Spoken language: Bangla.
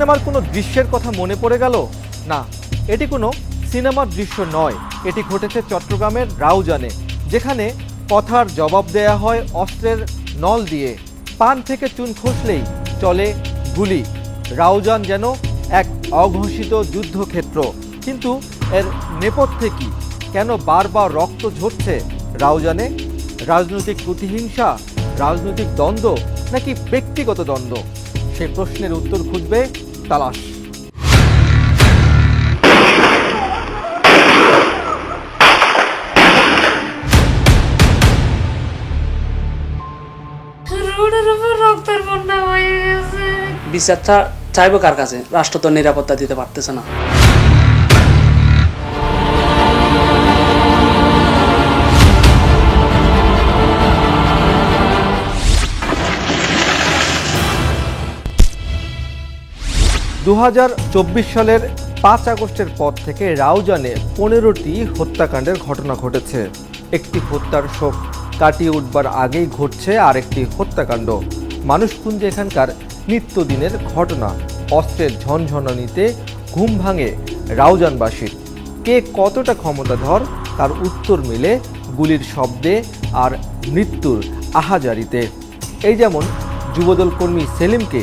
দৃশ্যের কথা মনে পড়ে গেল? না, এটি কোনো সিনেমার দৃশ্য নয়। এটি ঘটেছে চট্টগ্রামের রাউজানে, যেখানে কথার জবাব দেয়া হয় অস্ত্রের নল দিয়ে। পান থেকে চুন খসলেই চলে গুলি। রাউজান যেন এক অঘোষিত যুদ্ধক্ষেত্র। কিন্তু এর নেপথ্যে কি? কেন বারবার রক্ত ঝরছে রাউজানে? রাজনৈতিক প্রতিহিংসা, রাজনৈতিক দ্বন্দ্ব নাকি ব্যক্তিগত দ্বন্দ্ব? সে প্রশ্নের উত্তর খুঁজবে তালাশ। বিচারটা চাইব কার কাছে? রাষ্ট্র তো নিরাপত্তা দিতে পারতেছে না। দু হাজার চব্বিশ সালের পাঁচ আগস্টের পর থেকে রাউজানে পনেরোটি হত্যাকাণ্ডের ঘটনা ঘটেছে। একটি হত্যার শোক কাটিয়ে উঠবার আগেই ঘটছে আরেকটি হত্যাকাণ্ড। মানুষপুঞ্জে এখানকার নিত্যদিনের ঘটনা। অস্ত্রের ঝনঝনানিতে ঘুম ভাঙে রাউজানবাসীর কে কতটা ক্ষমতাধর, তার উত্তর মিলে গুলির শব্দে আর মৃত্যুর আহাজারিতে। এই যেমন যুবদল কর্মী সেলিমকে